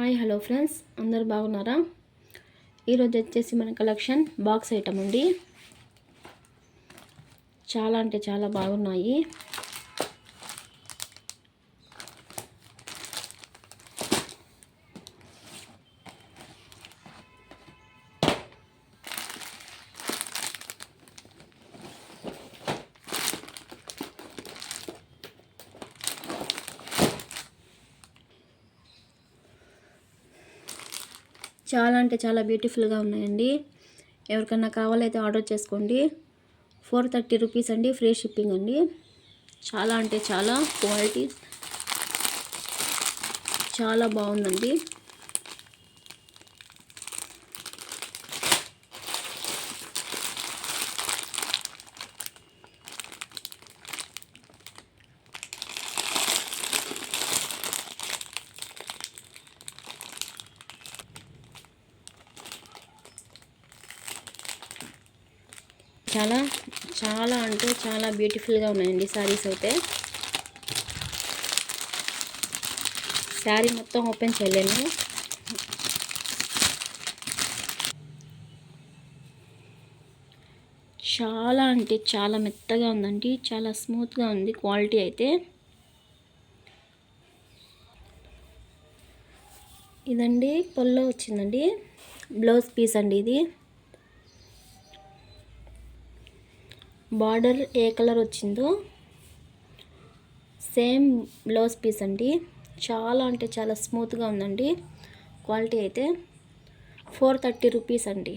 Hi hello friends. అందరు బాగున్నారా? ఈరోజు వచ్చేసి మన కలెక్షన్ బాక్స్ ఐటమ్ అండి. చాలా అంటే చాలా బాగున్నాయి. చాలా అంటే చాలా బ్యూటిఫుల్గా ఉన్నాయండి. ఎవరికన్నా కావాలైతే ఆర్డర్ చేసుకోండి. ఫోర్ థర్టీ రూపీస్ అండి ఫ్రీ షిప్పింగ్ అండి. చాలా అంటే చాలా క్వాలిటీ చాలా బాగుందండి. చాలా చాలా అంటే చాలా బ్యూటిఫుల్గా ఉన్నాయండి శారీస్ అయితే. శారీ మొత్తం ఓపెన్ చేయలేము చాలా అంటే చాలా మెత్తగా ఉందండి చాలా స్మూత్గా ఉంది క్వాలిటీ అయితే. ఇదండి పొల్లో వచ్చిందండి బ్లౌజ్ పీస్ అండి ఇది. బార్డర్ ఏ కలర్ వచ్చిందో సేమ్ బ్లౌజ్ పీస్ అండి. చాలా అంటే చాలా స్మూత్గా ఉందండి. క్వాలిటీ అయితే ఫోర్ థర్టీ రూపీస్ అండి.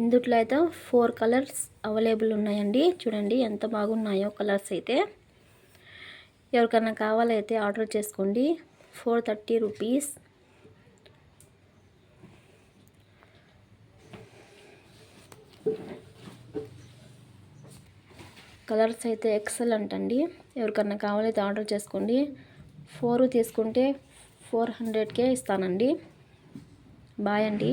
ఇందుట్లో అయితే ఫోర్ కలర్స్ అవైలబుల్ ఉన్నాయండి. చూడండి ఎంత బాగున్నాయో కలర్స్ అయితే. ఎవరికన్నా కావాలైతే ఆర్డర్ చేసుకోండి. Four thirty rupees. కలర్స్ అయితే ఎక్సలెంట్ అండి. ఎవరికన్నా కావాలైతే ఆర్డర్ చేసుకోండి. ఫోర్ తీసుకుంటే ఫోర్ హండ్రెడ్కే ఇస్తానండి. బాయ్ అండి.